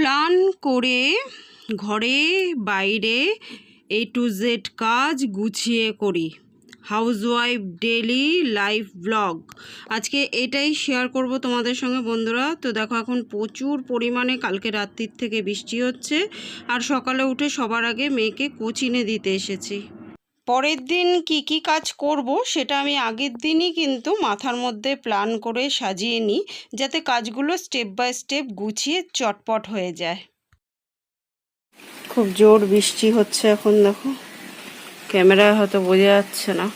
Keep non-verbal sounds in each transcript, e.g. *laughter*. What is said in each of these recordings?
Plan করে ঘরে, বাইরে এ টু জেড কাজ গুছিয়ে করি। হাউসওয়াইফ ডেলি লাইফ ব্লগ আজকে এটাই শেয়ার করব তোমাদের সঙ্গে বন্ধুরা। তো দেখো এখন প্রচুর পরিমাণে কালকে রাত্রির থেকে বৃষ্টি হচ্ছে। আর সকালে উঠে সবার আগে মেয়েকে কোচিনে দিতে এসেছি। পরের দিন কি কি কাজ করব সেটা আমি আগের দিনই কিন্তু মাথার মধ্যে প্ল্যান করে সাজিয়ে নিই, যাতে কাজগুলো স্টেপ বাই স্টেপ গুছিয়ে চটপট হয়ে যায়। খুব জোর বৃষ্টি হচ্ছে এখন, দেখো। ক্যামেরায় হয়তো বোঝা যাচ্ছে না,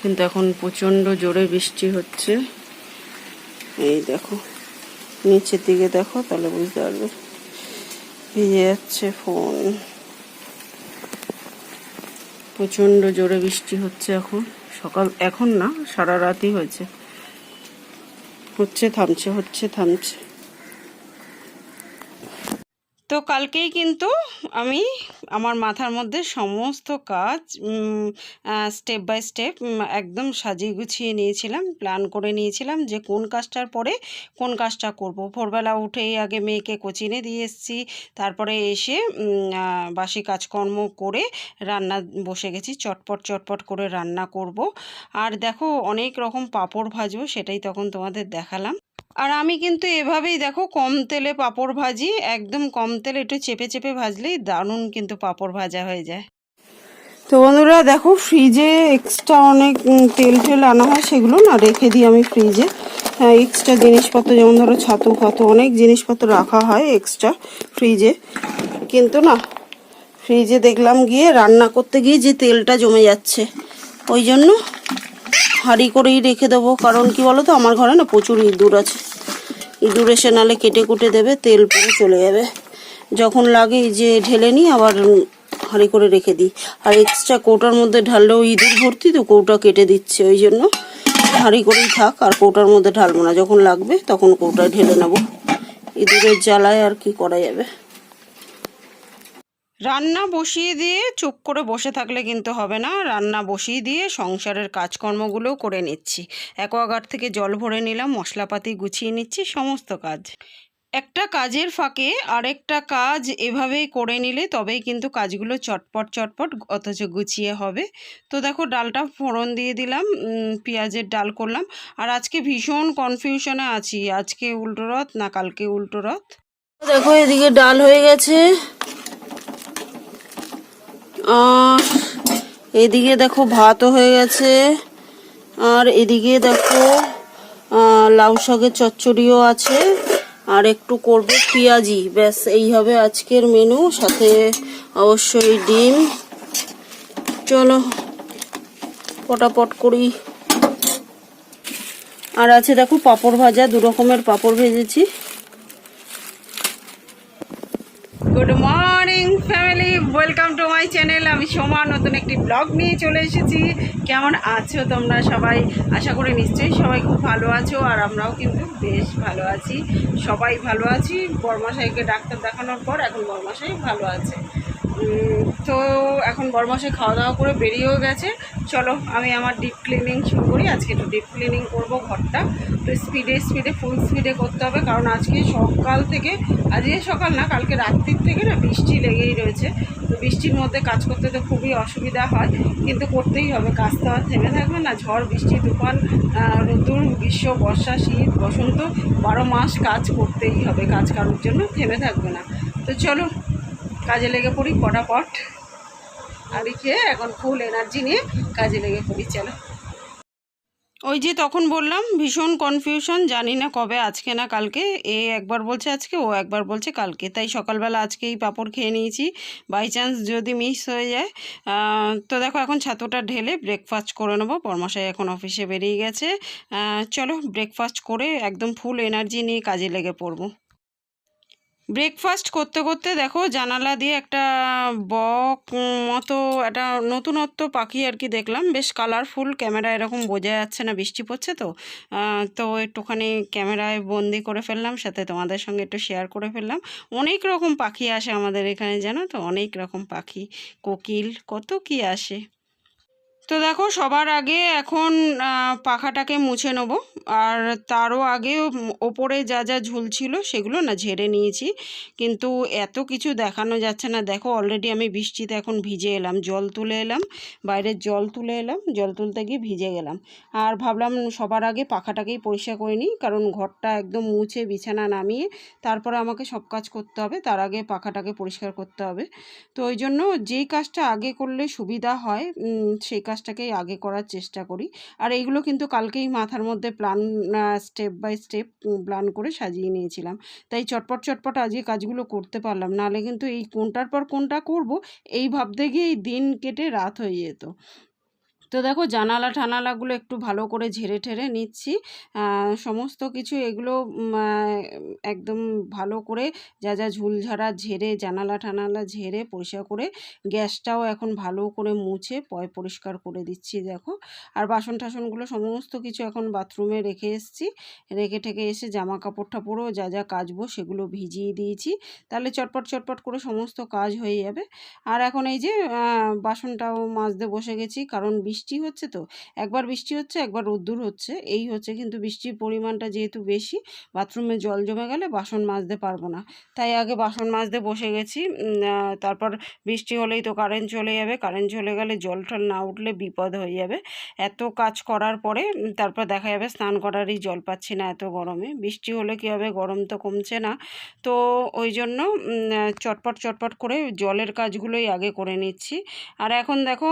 কিন্তু এখন প্রচণ্ড জোরে বৃষ্টি হচ্ছে। এই দেখো, নিচের দিকে দেখো, তাহলে বুঝতে পারবে। ভিজে যাচ্ছে ফোন প্রচণ্ড জোরে বৃষ্টি হচ্ছে এখন। সকাল, এখন না, সারা রাতই হয়েছে। হচ্ছে, থামছে হচ্ছে, থামছে। তো কালকেই কিন্তু আমি আমার মাথার মধ্যে সমস্ত কাজ স্টেপ বাই স্টেপ একদম সাজিয়ে গুছিয়ে নিয়েছিলাম প্ল্যান করে নিয়েছিলাম যে কোন কাজটার পরে কোন কাজটা করব। ভোরবেলা উঠেই আগে মেয়েকে কোচিনে দিয়ে এসেছি, তারপরে এসে বাসি কাজকর্ম করে রান্না বসে গেছি, চটপট চটপট করে রান্না করব। আর দেখো অনেক রকম পাঁপড় ভাজবো, সেটাই তখন তোমাদের দেখালাম। আর আমি কিন্তু এভাবেই দেখো কম তেলে পাঁপড় ভাজি, একদম কম তেলে একটু চেপে চেপে ভাজলেই দারুণ কিন্তু পাঁপড় ভাজা হয়ে যায়। তো বন্ধুরা দেখো ফ্রিজে এক্সট্রা অনেক তেল টেল আনা হয়, সেগুলো না রেখে দিই আমি ফ্রিজে। হ্যাঁ এক্সট্রা জিনিসপত্র যেমন ধরো ছাতু ফাতু অনেক জিনিসপত্র রাখা হয় এক্সট্রা ফ্রিজে। কিন্তু না, ফ্রিজে দেখলাম গিয়ে রান্না করতে গিয়ে যে তেলটা জমে যাচ্ছে, ওই জন্য হাঁড়ি করেই রেখে দেবো। কারণ কি বলো তো আমার ঘরে না প্রচুর ইঁদুর আছে। ইঁদুর এসে নালে কেটে কুটে দেবে, তেল পুরো চলে যাবে। যখন লাগে যে ঢেলে নিই, আবার হাঁড়ি করে রেখে দিই। আর এক্সট্রা কৌটার মধ্যে ঢাললেও ইঁদুর ভর্তি, তো কৌটা কেটে দিচ্ছে। ওই জন্য হাঁড়ি করেই থাক, আর কৌটার মধ্যে ঢালবো না। যখন লাগবে, তখন কৌটায় ঢেলে নেব। ইঁদুরের জ্বালায় আর কি করা যাবে? রান্না বসিয়ে দিয়ে চুপ করে বসে থাকলে কিন্তু হবে না। রান্না বসিয়ে দিয়ে সংসারের কাজকর্মগুলোও করে নিচ্ছি। অ্যাকোয়াগার্ড থেকে জল ভরে নিলাম, মশলাপাতি গুছিয়ে নিচ্ছি, সমস্ত কাজ। একটা কাজের ফাঁকে আরেকটা কাজ এভাবেই করে নিলে তবেই কিন্তু কাজগুলো চটপট চটপট অথচ গুছিয়ে হবে। তো দেখো, ডালটা ফোড়ন দিয়ে দিলাম পেঁয়াজের ডাল করলাম। আর আজকে ভীষণ কনফিউশনে আছি, আজকে উল্টো রথ না কালকে উল্টো রথ? দেখো, এদিকে ডাল হয়ে গেছে। এদিকে দেখো ভাতও হয়ে গেছে। আর এদিকে দেখো লাউ শাকের চচ্চড়িও আছে। আর একটু করব পেঁয়াজি। ব্যাস, এই হবে আজকের মেনু সাথে অবশ্যই ডিম। চলো, পটাপট করি। আর আছে দেখো পাপড় ভাজা, দু রকমের পাঁপড় ভেজেছি। Good morning welcome to my channel আমি সোমা, নতুন একটি ব্লগ নিয়ে চলে এসেছি। কেমন আছো তোমরা সবাই? আশা করি নিশ্চয়ই সবাই খুব ভালো আছো, আর আমরাও কিন্তু বেশ ভালো আছি। সবাই ভালো আছি। বর্মাশাইকে ডাক্তার দেখানোর পর এখন বর্মাশাই ভালো আছে। তো এখন বরমাসে খাওয়া দাওয়া করে বেরিয়েও গেছে। চলো আমি আমার ডিপ ক্লিনিং শুরু করি। আজকে একটু ডিপ ক্লিনিং করব ঘরটা। তো স্পিডে স্পিডে ফুল স্পিডে করতে হবে। কারণ আজকে সকাল থেকে আজকে সকাল না কালকে রাত্রির থেকে না বৃষ্টি লেগেই রয়েছে। তো বৃষ্টির মধ্যে কাজ করতে তো খুবই অসুবিধা হয়। কিন্তু করতেই হবে কাজ তো আর থেমে থাকবে না। ঝড় বৃষ্টি তুফান আহ, রোদ্দুর গ্রীষ্ম বর্ষা শীত বসন্ত বারো মাস কাজ করতেই হবে। কাজ কারোর জন্য থেমে থাকবে না। তো চলো কাজে লেগে পড়ি পটাপট আর খেয়ে এখন ফুল এনার্জি নিয়ে কাজে লেগে পড়ি, চলো। ওই যে তখন বললাম, ভীষণ কনফিউশন জানি না কবে আজকে না কালকে। এ একবার বলছে আজকে, ও একবার বলছে কালকে। তাই সকালবেলা আজকেই পাঁপড় খেয়ে নিয়েছি। বাই চান্স যদি মিস হয়ে যায় তো দেখো এখন ছাতুটা ঢেলে ব্রেকফাস্ট করে নেব। পরমাশাই এখন অফিসে বেরিয়ে গেছে। চলো ব্রেকফাস্ট করে একদম ফুল এনার্জি নিয়ে কাজে লেগে পড়ব। ব্রেকফাস্ট করতে করতে দেখো জানালা দিয়ে একটা বক মতো একটা নতুনত্ব পাখি আর কি দেখলাম। বেশ কালারফুল ক্যামেরা এরকম বোঝা যাচ্ছে না, বৃষ্টি পড়ছে তো। তো একটুখানি ক্যামেরায় বন্দি করে ফেললাম, সাথে তোমাদের সঙ্গে একটু শেয়ার করে ফেললাম। অনেক রকম পাখি আসে আমাদের এখানে, জানো তো? অনেক রকম পাখি। কোকিল, কত কি আসে? তো দেখো, সবার আগে এখন পাখাটাকে মুছে নেব। আর তারও আগে ওপরে যা যা ঝুলছিল সেগুলো না ঝেড়ে নিয়েছি। কিন্তু এত কিছু দেখানো যাচ্ছে না। দেখো অলরেডি আমি বৃষ্টিতে এখন ভিজে এলাম, জল তুলে এলাম, বাইরের জল তুলে এলাম, জল তুলতে গিয়ে ভিজে গেলাম। আর ভাবলাম সবার আগে পাখাটাকেই পরিষ্কার করে নিই, কারণ ঘরটা একদম মুছে, বিছানা নামিয়ে তারপরে আমাকে সব কাজ করতে হবে, তার আগে পাখাটাকে পরিষ্কার করতে হবে। তো ওই জন্য যেই কাজটা আগে করলে সুবিধা হয় সেই সেই কাজটাকেই আগে করার চেষ্টা করি। আর এইগুলো কিন্তু কালকেই মাথার মধ্যে plan step by step plan করে সাজিয়ে নিয়েছিলাম। তাই চটপট চটপট আজকে কাজগুলো করতে পারলাম। নাহলে কিন্তু এই কোনটার পর কোনটা করব, এই ভাবতে গিয়েই দিন কেটে রাত হয়ে যেত। তো দেখো জানালা ঠানালাগুলো একটু ভালো করে ঝেড়ে ঠেড়ে নিচ্ছি। সমস্ত কিছু এগুলো একদম ভালো করে যা যা ঝুলঝাড়া ঝেড়ে, জানালা ঠানালা ঝেড়ে পরিষ্কার করে গ্যাসটাও এখন ভালো করে মুছে পয় পরিষ্কার করে দিচ্ছি দেখো। আর বাসন টাসনগুলো সমস্ত কিছু এখন বাথরুমে রেখে এসেছি। রেখে ঠেকে এসে জামা কাপড় টাপড়ও যা যা কাচবো সেগুলো ভিজিয়ে দিয়েছি। তাহলে চটপট চটপট করে সমস্ত কাজ হয়ে যাবে। আর এখন এই যে বাসনটাও মাজতে বসে গেছি কারণ বৃষ্টি হচ্ছে তো? একবার বৃষ্টি হচ্ছে, একবার রোদ্দুর হচ্ছে। এই হচ্ছে কিন্তু বৃষ্টির পরিমাণটা যেহেতু বেশি, বাথরুমে জল জমে গেলে বাসন মাজতে পারব না। তাই আগে বাসন মাজতে বসে গেছি। তারপর বৃষ্টি হলেই তো কারেন্ট চলে যাবে। কারেন্ট চলে গেলে জল টল না উঠলে বিপদ হয়ে যাবে। এত কাজ করার পরে তারপর দেখা যাবে স্নান করারই জল পাচ্ছি না এত গরমে। বৃষ্টি হলে কী হবে? গরম তো কমছে না। তো ওই জন্য চটপট চটপট করে জলের কাজগুলোই আগে করে নিচ্ছি। আর এখন দেখো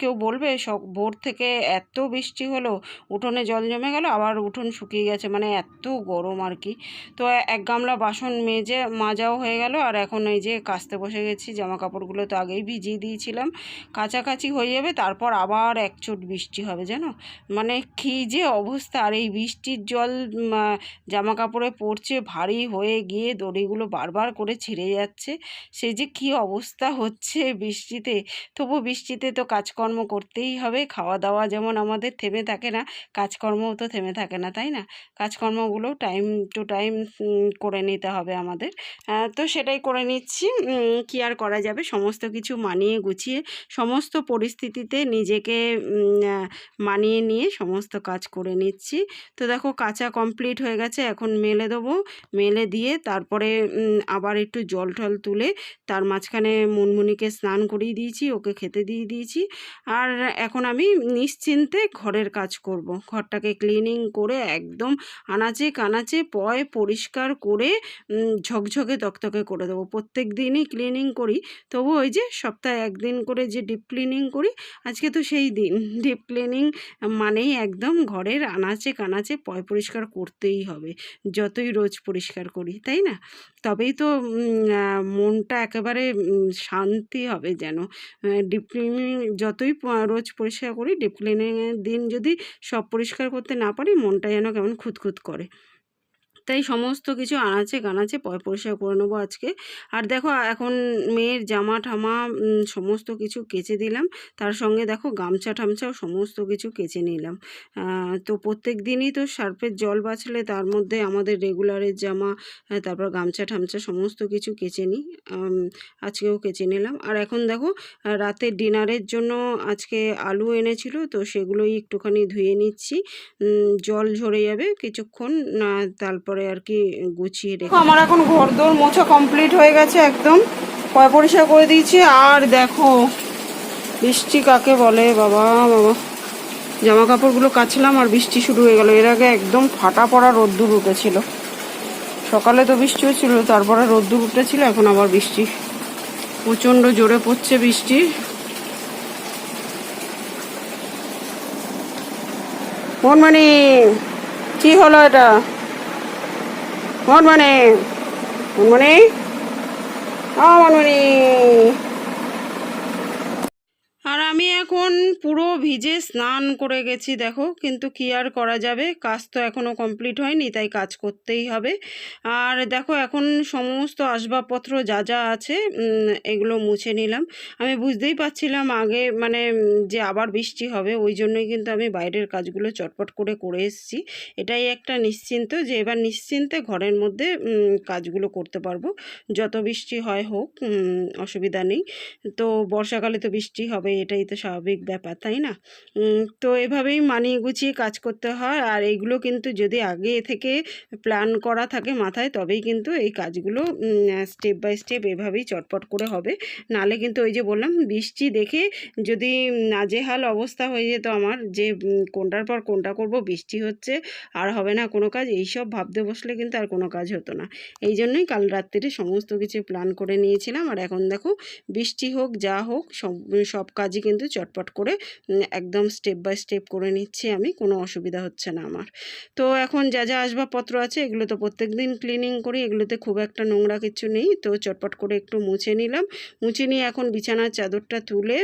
কেউ বলবে সব ভোর থেকে এত বৃষ্টি হলো, উঠোনে জল জমে গেল, আবার উঠোন শুকিয়ে গেছে মানে এত গরম আর কি। তো এক গামলা বাসন মেজে মাজাও হয়ে গেল, আর এখন এই যে কাচতে বসে গেছি জামা কাপড়গুলো তো আগেই ভিজিয়ে দিয়েছিলাম। কাছাকাছি হয়ে যাবে, তারপর আবার এক চোট বৃষ্টি হবে, জানো? মানে কী যে অবস্থা, আর এই বৃষ্টির জল জামা কাপড়ে পড়ছে, ভারী হয়ে গিয়ে দড়িগুলো বারবার করে ছিঁড়ে যাচ্ছে। সে যে কী অবস্থা হচ্ছে বৃষ্টিতে, তবু বৃষ্টিতে তো কাজকর্ম করতেই হবে। খাওয়া দাওয়া যেমন আমাদের থেমে থাকে না, কাজকর্মও তো থেমে থাকে না, তাই না? কাজকর্মগুলো টাইম টু টাইম করে নিতে হবে আমাদের। তো সেটাই করে নিচ্ছি। কি আর করা যাবে? সমস্ত কিছু মানিয়ে গুছিয়ে, সমস্ত পরিস্থিতিতে নিজেকে মানিয়ে নিয়ে সমস্ত কাজ করে নিচ্ছি। তো দেখো, কাঁচা কমপ্লিট হয়ে গেছে, এখন মেলে দেবো। মেলে দিয়ে তারপরে আবার একটু জল টল তুলে তার মাঝখানে মুনমুনিকে স্নান করিয়ে দিয়েছি, ওকে খেতে দিয়ে দিয়েছি। আর এখন আমি নিশ্চিন্তে ঘরের কাজ করব। ঘরটাকে ক্লিনিং করে একদম আনাচে কানাচে পয় পরিষ্কার করে ঝকঝকে তকতকে করে দেবো। প্রত্যেক দিনই ক্লিনিং করি। তবু ওই যে সপ্তাহে একদিন করে যে ডিপ ক্লিনিং করি, আজকে তো সেই দিন। ডিপ ক্লিনিং মানেই একদম ঘরের আনাচে কানাচে পয় পরিষ্কার করতেই হবে। যতই রোজ পরিষ্কার করি, তাই না? তবেই তো মনটা একেবারে শান্তি হবে যেন। ডিপ ক্লিনিং যতই রোজ পরিষ্কার করি, ডিপ ক্লিনিংয়ের দিন যদি সব পরিষ্কার করতে না পারি, মনটা যেন কেমন খুঁতখুত করে। তাই সমস্ত কিছু আনাচে কানাচে পরিষ্কার করে নেব আজকে। আর দেখো, এখন মেয়ের জামা ঠামা সমস্ত কিছু কেচে দিলাম। তার সঙ্গে দেখো, গামছা ঠামছাও সমস্ত কিছু কেচে নিলাম। তো প্রত্যেক দিনই তো সার্ফের জল বাঁচলে তার মধ্যে আমাদের রেগুলারের জামা তারপর গামছা ঠামছা সমস্ত কিছু কেচে নিই। আজকেও কেচে নিলাম। আর এখন দেখো রাতের ডিনারের জন্য আজকে আলু এনেছিল, তো সেগুলোই একটুখানি ধুয়ে নিচ্ছি। জল ঝরে যাবে কিছুক্ষণ, না তারপরে আর কি গুছিয়ে রেখে আমার এখন ঘর দোর মোছা কমপ্লিট হয়ে গেছে একদম। পয় পরিষ্কার করে দিয়েছি। আর দেখো, বৃষ্টি কাকে বলে? বাবা বাবা। জামা কাপড়গুলো কাচলাম আর বৃষ্টি শুরু হয়ে গেল। এর আগে একদম ফাটা পড়া রোদ্দুর উঠেছিল। সকালে তো বৃষ্টি হচ্ছিল তারপরে রোদ্দুর উঠেছিল, এখন আবার বৃষ্টি। প্রচণ্ড জোরে পড়ছে বৃষ্টি। মনমানি, কি হলো এটা? Good morning. Good morning. Ah, oh, good morning. এখন পুরো ভিজে স্নান করে গেছি, দেখো। কিন্তু কি আর করা যাবে? কাজ তো এখনও কমপ্লিট হয়নি, তাই কাজ করতেই হবে। আর দেখো, এখন সমস্ত আসবাবপত্র যা যা আছে এগুলো মুছে নিলাম। আমি বুঝতেই পারছিলাম আগে মানে যে আবার বৃষ্টি হবে, ওই জন্যই কিন্তু আমি বাইরের কাজগুলো চটপট করে করে এসেছি। এটাই একটা নিশ্চিন্ত যে, এবার নিশ্চিন্তে ঘরের মধ্যে কাজগুলো করতে পারব। যত বৃষ্টি হয় হোক অসুবিধা নেই। তো, বর্ষাকালে তো বৃষ্টি হবেই এটাই তো স্বাভাবিক। ব্যাপার, তাই না? তো এভাবেই মানিয়ে গুছিয়ে কাজ করতে হয়। আর এইগুলো কিন্তু যদি আগে থেকে প্ল্যান করা থাকে মাথায়, তবেই কিন্তু এই কাজগুলো স্টেপ বাই স্টেপ এভাবেই চটপট করে হবে। নালে কিন্তু ওই যে বললাম, বৃষ্টি দেখে যদি নাজেহাল অবস্থা হয়ে যেত আমার, যে কোনটার পর কোনটা করব, বৃষ্টি হচ্ছে, আর হবে না কোনো কাজ, এইসব ভাবতে বসলে কিন্তু আর কোনো কাজ হতো না। এই জন্যই কাল রাত্রিরে সমস্ত কিছু প্ল্যান করে নিয়েছিলাম। আর এখন দেখো, বৃষ্টি হোক, যা হোক, সব সব কাজই কিন্তু চটপট করে একদম স্টেপ বাই স্টেপ করে নিচ্ছি আমি কোনো অসুবিধা হচ্ছে না আমার। তো এখন যা যা আসবাবপত্র আছে এগুলো তো প্রত্যেক দিন ক্লিনিং করি এগুলোতে খুব একটা নোংরা কিছু নেই তো চটপট করে একটু মুছে নিলাম। মুছে নিয়ে এখন বিছানার চাদরটা তুলে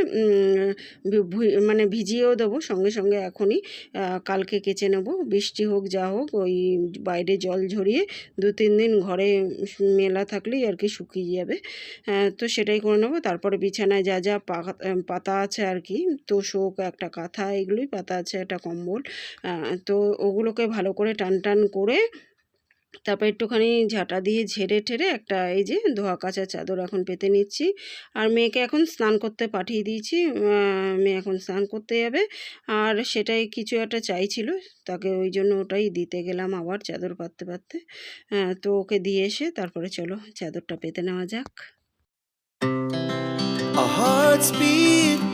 মানে ভিজিয়েও দেবো সঙ্গে সঙ্গে এখনই কালকে কেচে নেব। বৃষ্টি হোক যা হোক ওই বাইরে জল ঝরিয়ে দু তিন দিন ঘরে মেলা থাকলেই আর কি শুকিয়ে যাবে। আহ, তো সেটাই করে নেব। তারপরে বিছানায় যা যা পাতা আছে আর কি তোষক একটা কাঁথা এগুলোই পাতা আছে একটা কম্বল। তো ওগুলোকে ভালো করে টান টান করে তারপর একটুখানি ঝাঁটা দিয়ে ঝেড়ে ঠেড়ে একটা এই যে ধোয়া কাঁচা চাদর এখন পেতে নিচ্ছি। আর মেয়েকে এখন স্নান করতে পাঠিয়ে দিয়েছি। মেয়ে এখন স্নান করতে যাবে। আর সেটাই কিছু একটা চাইছিল তাকে ওই জন্য ওটাই দিতে গেলাম আবার চাদর পাততে আহ, তো ওকে দিয়ে এসে তারপরে চলো চাদরটা পেতে নেওয়া যাক। Beat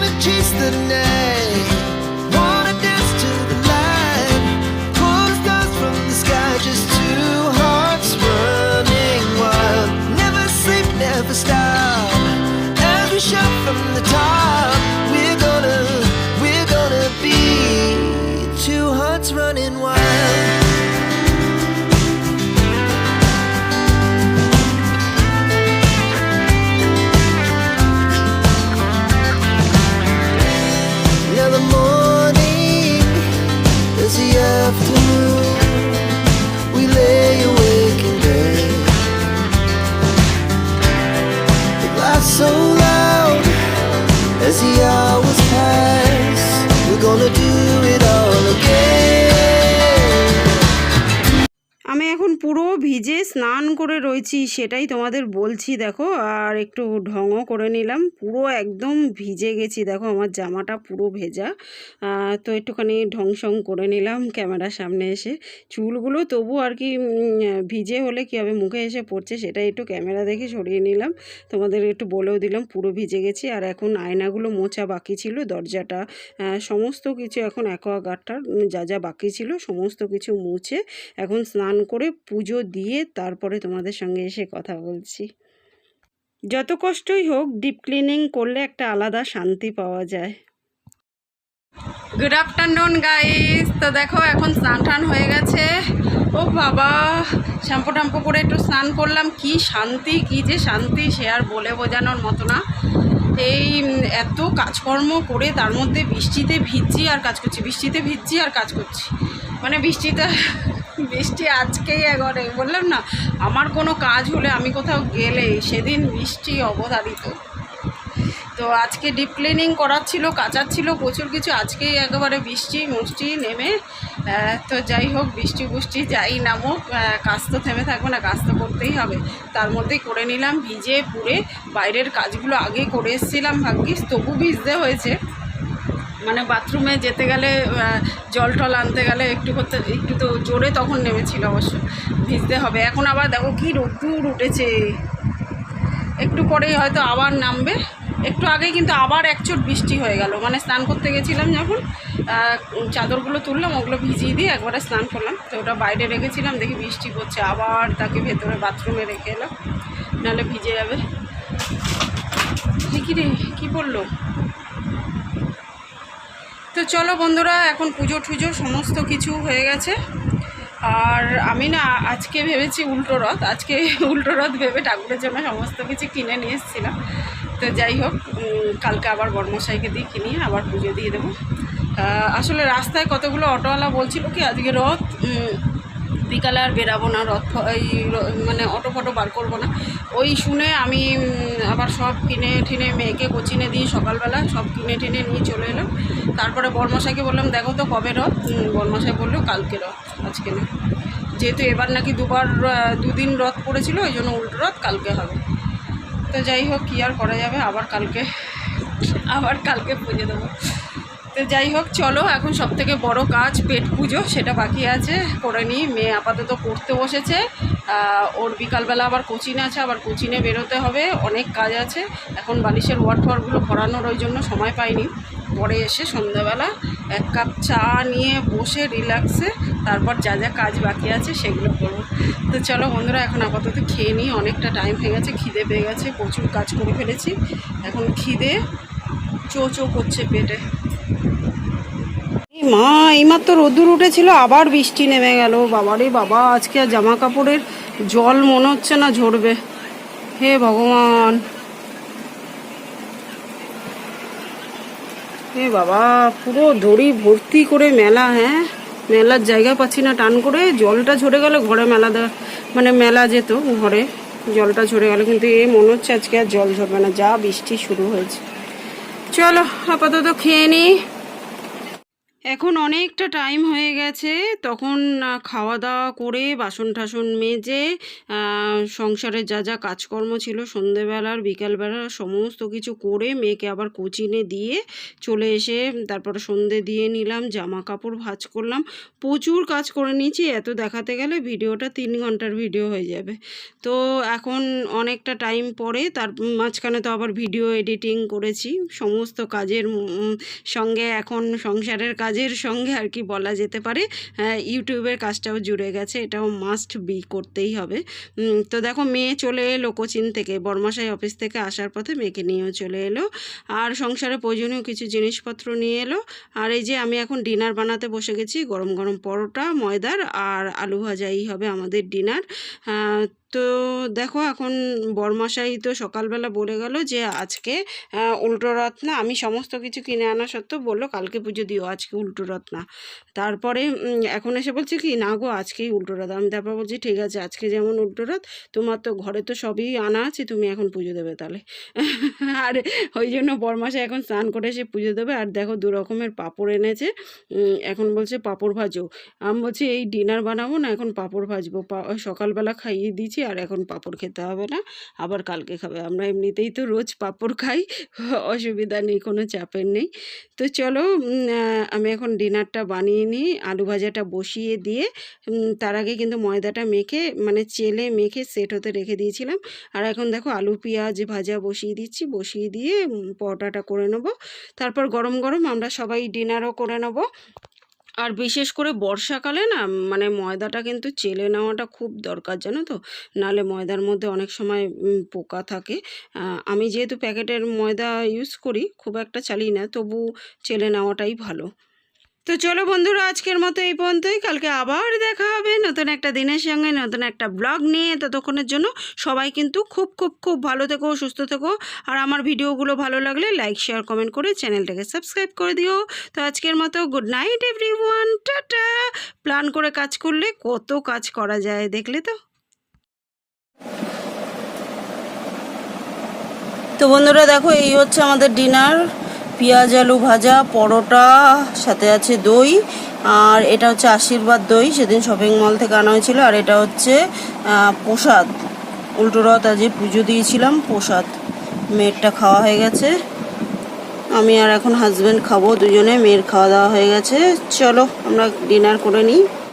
Chase the name. পুরো ভিজে স্নান করে রয়েছি, সেটাই তোমাদের বলছি, দেখো। আর একটু ঢঙও করে নিলাম, পুরো একদম ভিজে গেছি, দেখো আমার জামাটা পুরো ভেজা। তো একটুখানি ঢং সং করে নিলাম ক্যামেরার সামনে এসে। চুলগুলো তবু আর কি ভিজে হলে কী হবে মুখে এসে পড়ছে সেটা একটু ক্যামেরা দেখে সরিয়ে নিলাম। তোমাদের একটু বলেও দিলাম, পুরো ভিজে গেছি। আর এখন আয়নাগুলো মোছা বাকি ছিল, দরজাটা সমস্ত কিছু এখন অ্যাকোয়াগার্ডটার যা যা বাকি ছিল, সমস্ত কিছু মুছে এখন স্নান করে পুজো দিয়ে তারপরে তোমাদের সঙ্গে এসে কথা বলছি। যত কষ্টই হোক ডিপ ক্লিনিং করলে একটা আলাদা শান্তি পাওয়া যায়। গুড আফটারনুন গাইস তো দেখো, এখন স্নান টান হয়ে গেছে। ও বাবা, শ্যাম্পু ট্যাম্পু করে একটু স্নান করলাম। কি শান্তি, কি যে শান্তি, সে আর বলে বোঝানোর মতো না। এই এত কাজকর্ম করে তার মধ্যে বৃষ্টিতে ভিজছি আর কাজ করছি, বৃষ্টিতে ভিজছি আর কাজ করছি। মানে বৃষ্টিতে, বৃষ্টি আজকেই একবারে বললাম না, আমার কোনো কাজ হলে আমি কোথাও গেলে সেদিন বৃষ্টি অবধারিত। তো আজকে ডিপ ক্লিনিং করার ছিল, কাচার ছিল, প্রচুর কিছু। আজকেই একেবারে বৃষ্টি, মুষ্টি নেমে তো যাই হোক, বৃষ্টি বুষ্টি যাই নামুক কাজ তো থেমে থাকবে না, কাজ তো করতেই হবে। তার মধ্যেই করে নিলাম ভিজে পুড়ে বাইরের কাজগুলো আগেই করে এসেছিলাম, ভাগ্যিস, তবু ভিজতে হয়েছে। মানে বাথরুমে যেতে গেলে জল টল আনতে গেলে একটু করতে একটু তো জোরে তখন নেমেছিল অবশ্য, ভিজতে হবে। এখন আবার দেখো কি রোদ্দুর উঠেছে। একটু পরেই হয়তো আবার নামবে। একটু আগে কিন্তু আবার একচোট বৃষ্টি হয়ে গেল। মানে স্নান করতে গেছিলাম যখন চাদরগুলো তুললাম, ওগুলো ভিজিয়ে দিয়ে একবারে স্নান করলাম। তো ওটা বাইরে রেখেছিলাম, দেখি বৃষ্টি পড়ছে, আবার তাকে ভেতরে বাথরুমে রেখে এলাম। নাহলে ভিজে যাবে। কী রে, কী বলল? তো চলো বন্ধুরা, এখন পুজো টুজো সমস্ত কিছু হয়ে গেছে। আর আমি না আজকে ভেবেছি উল্টো রথ, আজকে *laughs* উল্টো রথ ভেবে ঠাকুরের জন্য সমস্ত কিছু কিনে নিয়ে এসেছিলাম। তো যাই হোক কালকে আবার বর্মশাইকে দিয়ে কিনি, আবার পুজো দিয়ে দেবো। আসলে রাস্তায় কতগুলো অটোওয়ালা বলছিল কি, আজকে রথ বিকালে আর বেরাবো না, রথ, এই মানে অটো ফটো বার করব না। ওই শুনে আমি আবার সব কিনে ঠিনে মেয়েকে কোচিনে দিয়ে সকালবেলা সব কিনে টিনে নিয়ে চলে এলাম। তারপরে বর্মশাইকে বললাম, দেখো তো কবে রথ? বর্মশাই বলল, কালকে রথ, আজকে না। যেহেতু এবার নাকি দুবার দুদিন রথ পড়েছিল, ওই জন্য উল্টো রথ কালকে হবে। তো যাই হোক, কী আর করা যাবে? আবার কালকে আবার কালকে পুজো দেবো। তো যাই হোক, চলো, এখন সব থেকে বড় কাজ পেট পুজো, সেটা বাকি আছে, করে নিই। মেয়ে আপাতত পড়তে বসেছে। ওর বিকালবেলা আবার কোচিন আছে, আবার কোচিনে বেরোতে হবে, অনেক কাজ আছে। এখন বালিশের ওয়ার টোয়ারগুলো ভরানোর ওই জন্য সময় পাইনি। পরে এসে সন্ধ্যাবেলা এক কাপ চা নিয়ে বসে রিল্যাক্সে তারপর যা যা কাজ বাকি আছে সেগুলো করব। তো চলো বন্ধুরা, এখন আপাতত খেয়ে নিই, অনেকটা টাইম হয়ে গেছে, খিদে পেয়ে গেছে, প্রচুর কাজ করে ফেলেছি। এখন খিদে চো চো করছে পেটে। মা, এইমাত্র রোদ্দুর উঠেছিল, আবার বৃষ্টি নেমে গেল। বাবারে বাবা, আজকে আর জামা কাপড়ের জল মনে হচ্ছে না ঝরবে। হে ভগবান। হে বাবা, পুরো দড়ি ভর্তি করে মেলা হ্যাঁ? মেলার জায়গা পাচ্ছি না টান করে, জলটা ঝরে গেলে, ঘরে মেলা মানে মেলা যেত ঘরে, জলটা ঝরে গেল, কিন্তু এ মনে হচ্ছে আজকে আর জল ঝরবে না, যা বৃষ্টি শুরু হয়েছে। চলো, আপাতত খেয়ে নিই এখন অনেকটা টাইম হয়ে গেছে, তখন খাওয়া দাওয়া করে বাসন টাসন মেজে সংসারের যা যা কাজকর্ম ছিল সন্ধেবেলার বিকালবেলার সমস্ত কিছু করে মেয়েকে আবার কোচিনে দিয়ে চলে এসে তারপরে সন্ধে দিয়ে নিলাম জামা কাপড় ভাঁজ করলাম। প্রচুর কাজ করে নিয়েছি, এত দেখাতে গেলে ভিডিওটা তিন ঘণ্টার ভিডিও হয়ে যাবে। তো এখন অনেকটা টাইম পরে, তার মাঝখানে তো আবার ভিডিও এডিটিং করেছি, সমস্ত কাজের সঙ্গে এখন সংসারের কাজের সঙ্গে আর কি বলা যেতে পারে। হ্যাঁ, ইউটিউবের কাজটাও জুড়ে গেছে এটাও মাস্ট বি করতেই হবে। তো দেখো মেয়ে চলে এলো কোচিন থেকে বর্মাশাই অফিস থেকে আসার পথে মেয়েকে নিয়েও চলে এলো। আর সংসারে প্রয়োজনীয় কিছু জিনিসপত্র নিয়ে এলো। আর এই যে আমি এখন ডিনার বানাতে বসে গেছি গরম গরম পরোটা ময়দার আর আলু ভাজাই হবে আমাদের ডিনার। তো দেখো এখন বরমাশাই তো সকালবেলা বলে গেল যে আজকে উল্টো রথ না আমি সমস্ত কিছু কিনে আনা সত্ত্বেও বলল কালকে পুজো দিও, আজকে উল্টো রথ না তারপরে এখন এসে বলছে কি, না গো, আজকেই উল্টো রথ। আমি তারপর বলছি, ঠিক আছে, আজকে যেমন উল্টো রথ, তোমার তো ঘরে তো সবই আনা আছে, তুমি এখন পুজো দেবে তাহলে। *laughs* আর, ওই জন্য বরমাশাই এখন স্নান করে এসে পুজো দেবে। আর দেখো দু রকমের পাঁপড় এনেছে এখন বলছে পাঁপড় ভাজো। আমি বলছি, এই ডিনার বানাবো না, এখন পাঁপড় ভাজবো। সকালবেলা খাইয়ে দিয়েছি আর এখন পাঁপড় খেতে হবে না, আবার কালকে খাবে। আমরা এমনিতেই তো রোজ পাঁপড় খাই, অসুবিধা নেই, কোনো চাপের নেই। তো চলো আমি এখন ডিনারটা বানিয়ে নিই, আলু ভাজাটা বসিয়ে দিয়ে তার আগে কিন্তু ময়দাটা মেখে মানে চেলে মেখে সেট হতে রেখে দিয়েছিলাম। আর এখন দেখো আলু, পেঁয়াজ ভাজা বসিয়ে দিচ্ছি, বসিয়ে দিয়ে পরোটাটা করে নেব। তারপর গরম গরম আমরা সবাই ডিনারও করে নেব। আর বিশেষ করে বর্ষাকালে না মানে ময়দাটা কিন্তু চেলে নেওয়াটা খুব দরকার, জানো তো? নালে ময়দার মধ্যে অনেক সময় পোকা থাকে। আমি যেহেতু প্যাকেটের ময়দা ইউজ করি, খুব একটা চালি না, তবু চেলে নেওয়াটাই ভালো। তো চলো বন্ধুরা, আজকের মতো এই পর্যন্তই। কালকে আবার দেখা হবে নতুন একটা দিনের সঙ্গে, নতুন একটা ব্লগ নিয়ে। ততক্ষণের জন্য সবাই কিন্তু খুব খুব খুব ভালো থেকো, সুস্থ থেকো। আর আমার ভিডিওগুলো ভালো লাগলে লাইক শেয়ার কমেন্ট করে চ্যানেলটাকে সাবস্ক্রাইব করে দিও। তো আজকের মতো গুড নাইট এভরি ওয়ান টাটা। প্ল্যান করে কাজ করলে কত কাজ করা যায়, দেখলে তো? তো বন্ধুরা, দেখো, এই হচ্ছে আমাদের ডিনার পেঁয়াজ, আলু ভাজা, পরোটা, সাথে আছে দই, আর এটা হচ্ছে আশীর্বাদ দই, সেদিন শপিং মল থেকে আনা হয়েছিল, আর এটা হচ্ছে প্রসাদ। উল্টো রথ আজকে পুজো দিয়েছিলাম, প্রসাদ। মেয়েরটা খাওয়া হয়ে গেছে। আমি আর এখন হাজব্যান্ড খাব, দুজনে, মেয়ের খাওয়া দাওয়া হয়ে গেছে। চলো, আমরা ডিনার করে নিই।